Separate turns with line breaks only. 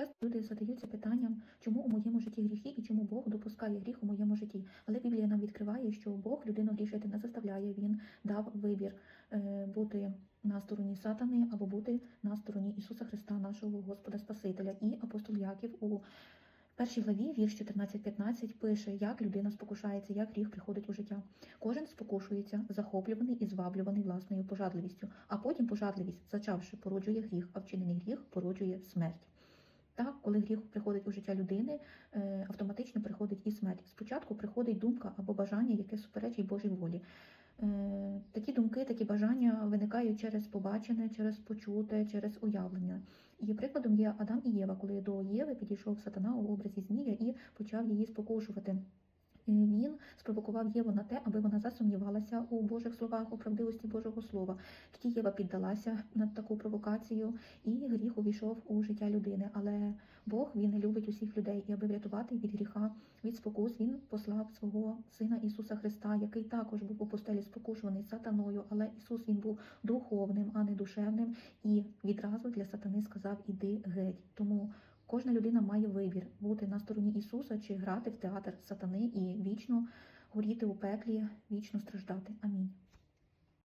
Часто люди задаються питанням, чому у моєму житті гріхи і чому Бог допускає гріх у моєму житті. Але Біблія нам відкриває, що Бог людину грішити не заставляє. Він дав вибір е, бути на стороні сатани або бути на стороні Ісуса Христа, нашого Господа Спасителя. І апостол Яків у першій главі, вірш 14-15, пише, як людина спокушається, як гріх приходить у життя. Кожен спокушується, захоплюваний і зваблюваний власною пожадливістю, а потім пожадливість, зачавши, породжує гріх, а вчинений гріх породжує смерть. Так, коли гріх приходить у життя людини, е, автоматично приходить і смерть. Спочатку приходить думка або бажання, яке суперечить Божій волі. Е, Такі думки, такі бажання виникають через побачене, через почуте, через уявлення. І прикладом є Адам і Єва, коли до Єви підійшов сатана у образі Змія і почав її спокушувати. Спровокував Єву на те, аби вона засумнівалася у Божих словах, у правдивості Божого Слова. Тоді Єва піддалася на таку провокацію, і гріх увійшов у життя людини. Але Бог він любить усіх людей, і аби врятувати від гріха, від спокус, він послав свого сина Ісуса Христа, який також був у постелі спокушуваний сатаною, але Ісус він був духовним, а не душевним, і відразу для сатани сказав: Іди геть. Тому Кожна людина має вибір бути на стороні Ісуса чи грати в театр сатани і вічно горіти у пеклі, вічно страждати. Амінь.